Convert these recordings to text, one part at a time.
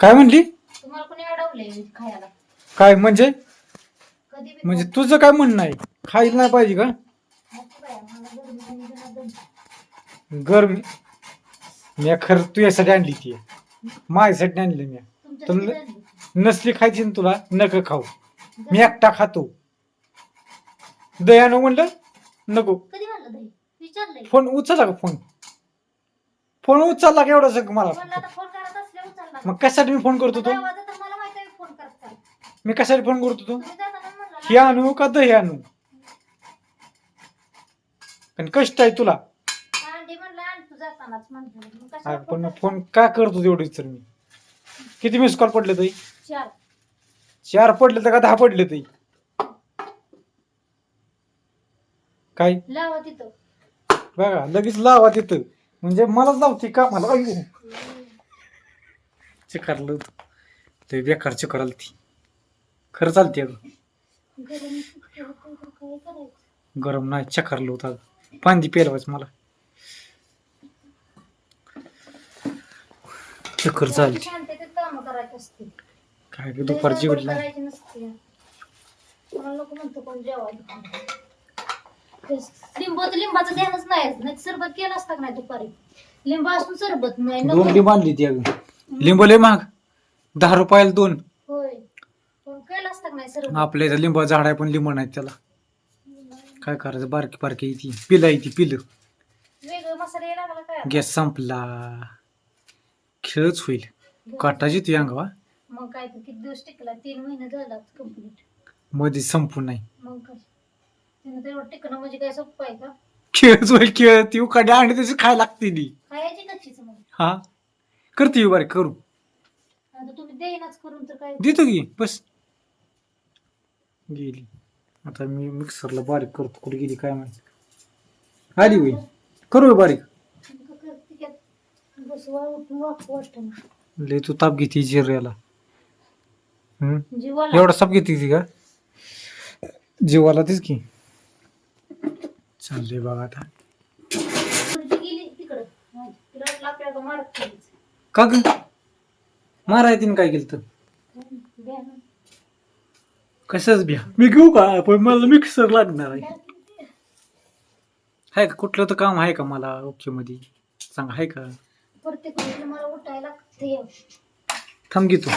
काय म्हणली? तुम्हाला कोणी अडवलंय खायला. काय म्हणजे? कधी बी म्हणजे तुझं काय म्हणणं आहे? खायला नाही पाहिजे का? नको बाया, मला गरमी आणि घरात दम. गरमी? मी खरं तुझ्यासाठी आणली ती. माझ्यासाठी आणली मी. तुमच्यासाठी तुला-. नसली खायची ना तुला नक खाऊ. मी एकटा खातो. दयानो म्हणलं नको. कधी म्हणलं दही? विचारलंय. फोन उचलला का फोन? फोन उचलला का एवढा सग मला? म्हणलं आता फोन मग कशासाठी मी फोन करतो तो? दहा वाजता तर मला माहिती आहे फोन करत चाल. मी कशासाठी फोन करतो तो? तुम्ही जाताना म्हणलं हे आणू का दही आणू? पण कष्ट आहे तुला. ना, अंडी म्हणलं आण तू जातानाच म्हणलं. मग हा, कशाला पण फोन फोन का करतो तेवढी तर मी? किती मिस कॉल पडले तरी चार. चार पडले तर का दहा पडले तरी काय? लावा तिथं. बघा लगेच लावा तिथं. म्हणजे मलाच लावते का? मला अयो चिकारलं होतं. ते बेकार चिकराल ती खरं चालते अगं. गरम नाही चकारलं होतं अगं. पाणी प्यायला मला. चक्कर चालते काय गं दुपारची लई वेळ गडबड करायची नसते. मला नको म्हणतो कोण जेवायला ते लिंब तर लिंबाचं ध्यानच नाही नाही सरबत केलं असतं का नाही दुपारी? लिंब असून सरबत नाही. दोन लिंब आणली ती अगं. लिंब लय महाग. दहा रुपयाला दोन. होय. पण केलं असतं का नाही सरबत आपल्या इथं लिंबा झाड आहे पण लिंब नाहीत त्याला. काय करायचं? बारकी बारकी ती पिलं आहे ती पिलं. वेगळं मसाला यायला लागला काय? गॅस संपला. खेळच होईल. काटाची ती अंगवा मग काय तर किती दिवस टिकला? तीन महिने झाला कंप्लीटमध्ये संपू नाही. मग काय? त्यानं तेवढं टिकणं म्हणजे काय सोपं आहे का? खेळच होईल खेळ. ती उकाडी आणि त्याची खायला लागते ती. खायची कच्चीच मग? हा? करते बारीक करू. आता तुम्ही देईनाच करून तर काय? देतो की बस. गेली. आता मी मिक्सरला बारीक करतो. कुठे गेली काय माहिती. आली होई करू बारीक? करते की बस लय तू ताप घेते जिऱ्याला हम्म? जीवाला. एवढा साप घेते ती का? जीवाला तीच की. चाललंय बघा आता. मुलगी गेली तिकडं. तिला आपल्याला मारत ठेवायचं. का ग? माराय तिने काय केलं. कशाच भ्या मी घेऊ का? पण मला मिक्सर लागणार आहे. आहे का? कुठलं तर काम आहे का मला ओके मध्ये सांग आहे का? प्रत्येक वेळेला मला उठायला लागते थांब घेतलं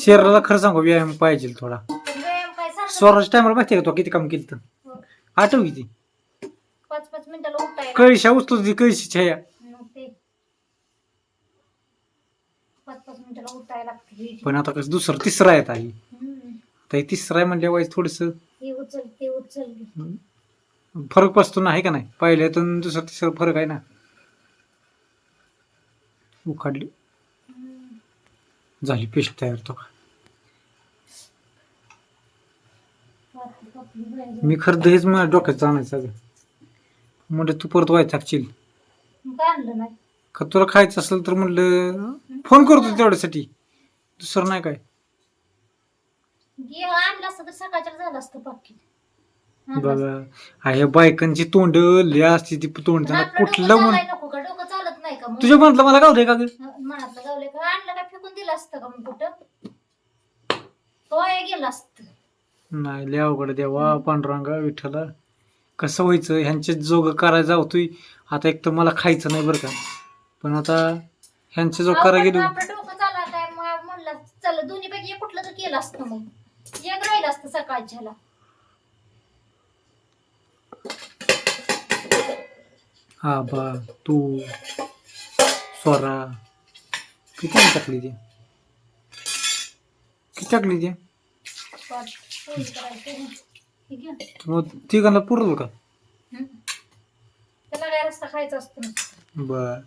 शरीराला खरं सांगू व्यायाम पाहिजे थोडा. पण व्यायाम काय सारखं स्वराज टायमाला माहिती आहे का तो? किती काम केलं तर. आठव किती पाच पाच मिनिटाला उठायला. कळशा ती कळशी छाया मग ते पाच पाच मिनिटाला उठायला लागते पण आता कसं दुसरं तिसरा येत आहे. तर हे तिसरा आहे म्हणजे वाईज थोडस हे उचल ते उचल फरक पसतो ना आहे का नाही? पहिल्यातून दुसरं तिसरं फरक आहे ना? उखाडली. झाली पेस्ट तयार तो. मी खरं दहीच मला डोक्यात जाणायचं अगं म्हणजे तू परत व्हायचा नाही? का तुला खायचं असेल तर म्हणलं फोन करतो तेवढ्यासाठी. दुसरं नाही काय? गे आणलं असतं तर सकाळच्या झालं असतं पाकिट. आणलं असतं. बघा हा, हे बायकांची तोंड लय असते ती तोंड त्यांना कुठलं म्हण नको का डोकं चालत नाही का मग? तुझ्या म्हणलं मला गावलंय का ग? मनातलं गावले का? आणलं फेकून दिलं असतं का मग कुठं? पोया गेलं असतं. नाही लय अवघड देवा पांडुरंगा विठ्ठला. कसं व्हायचं? ह्यांचे जोग करायला जावतोय. आता एक तर मला खायचं नाही बरं का. पण आता ह्यांचे जो करा अहो, गेलो. आपलं डोकं चल दोन्ही पैकी कुठलं तर केलं असतं मग. एक राहिलं असतं सकाळच्याला हा बा तू स्वरा किती टाकली ती? किती टाकली ती. मग तिघांना पुरल का. त्याला काय रस्ता खायचा असतो बर.